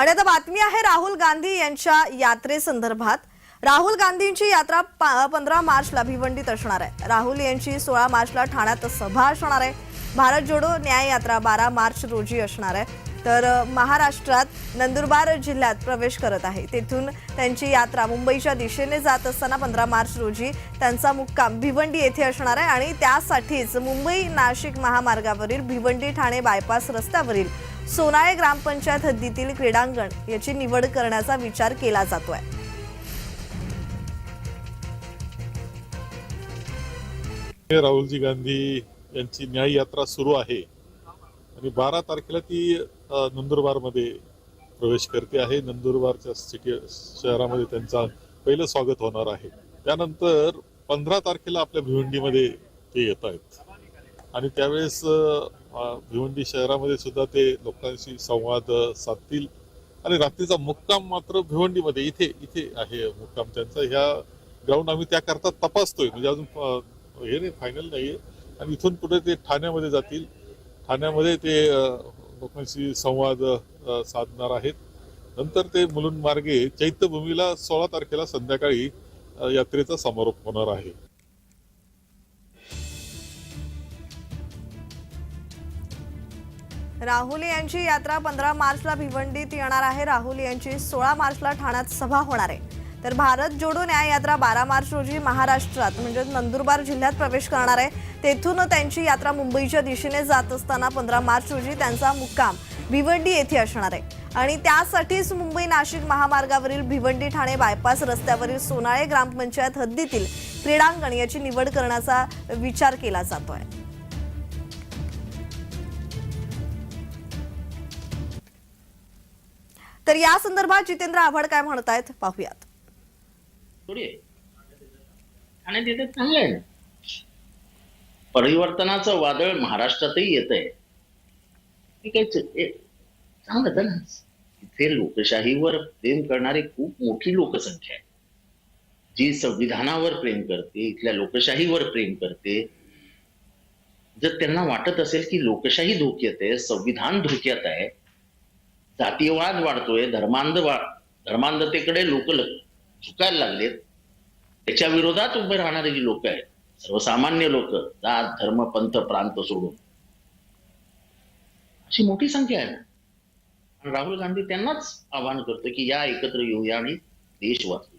आणि आता बातमी आहे राहुल गांधी यांच्या यात्रेसंदर्भात. राहुल गांधींची यात्रा पंधरा मार्चला भिवंडीत असणार आहे. राहुल यांची सोळा मार्चला ठाण्यात सभा असणार आहे. भारत जोडो न्याय यात्रा बारा मार्च रोजी असणार आहे. तर महाराष्ट्रात नंदुरबार जिल्ह्यात प्रवेश करत आहे. तेथून त्यांची यात्रा मुंबईच्या दिशेने जात असताना पंधरा मार्च रोजी त्यांचा मुक्काम भिवंडी येथे असणार आहे आणि त्यासाठीच मुंबई नाशिक महामार्गावरील भिवंडी ठाणे बायपास रस्त्यावरील सोनाळे ग्रामपंचायत हद्दीतील क्रीडांगण याची निवड करण्याचा विचार केला जातोय. हे राहुलजी गांधी यांची न्याय यात्रा सुरू आहे आणि बारा तारखेला ती नंदुरबारमध्ये प्रवेश करते आहे. नंदुरबारच्या सिटी शहरामध्ये त्यांचा पहिलं स्वागत होणार आहे. त्यानंतर पंधरा तारखेला आपल्या भिवंडीमध्ये ते येत आहेत. आणि त्यावेळेस भिवंडी शहरामध्ये सुद्धा ते लोकांशी संवाद साधतील. आणि रात्रीचा मुक्काम मात्र भिवंडीमध्ये इथे इथे आहे मुक्काम त्यांचा. ह्या ग्राउंड आम्ही त्याकरता तपासतोय. म्हणजे अजून हे नाही फायनल नाही आहे आणि इथून पुढे ते ठाण्यामध्ये जातील. ठाण्यामध्ये ते लोकांशी संवाद साधणार आहेत. नंतर ते मुलुंडमार्गे चैत्यभूमीला सोळा तारखेला संध्याकाळी यात्रेचा समारोप होणार आहे. राहुल यांची यात्रा पंधरा मार्चला भिवंडीत येणार आहे. राहुल यांची सोळा मार्चला ठाण्यात सभा होणार आहे. तर भारत जोडो न्याय यात्रा बारा मार्च रोजी महाराष्ट्रात म्हणजे नंदुरबार जिल्ह्यात प्रवेश करणार आहे. तेथून त्यांची यात्रा मुंबईच्या दिशेने जात असताना पंधरा मार्च रोजी त्यांचा मुक्काम भिवंडी येथे असणार आहे. आणि त्यासाठीच मुंबई नाशिक महामार्गावरील भिवंडी ठाणे बायपास रस्त्यावरील सोनाळे ग्रामपंचायत हद्दीतील क्रीडांगण याची निवड करण्याचा विचार केला जातोय. तर या संदर्भात जितेंद्र आव्हाड काय म्हणत आहेत पाहूयात. थोडी आहे. आणि तिथे चांगलं आहे. ना परिवर्तनाचं वादळ महाराष्ट्रातही येत आहे चांगलं तर ना. इथे लोकशाहीवर प्रेम करणारी खूप मोठी लोकसंख्या आहे. जी संविधानावर प्रेम करते इथल्या लोकशाहीवर प्रेम करते. जर त्यांना वाटत असेल की लोकशाही धोक्यात आहे संविधान धोक्यात आहे जातीयवाद वाढतोय धर्मांध वा धर्मांधतेकडे लोक झुकायला लागलेत. त्याच्या विरोधात उभे राहणारे जी लोक आहेत सर्वसामान्य लोक जात धर्म पंथ प्रांत सोडून. अशी मोठी संख्या आहे. ना राहुल गांधी त्यांनाच आवाहन करतो की या एकत्र येऊया आणि देश वाचू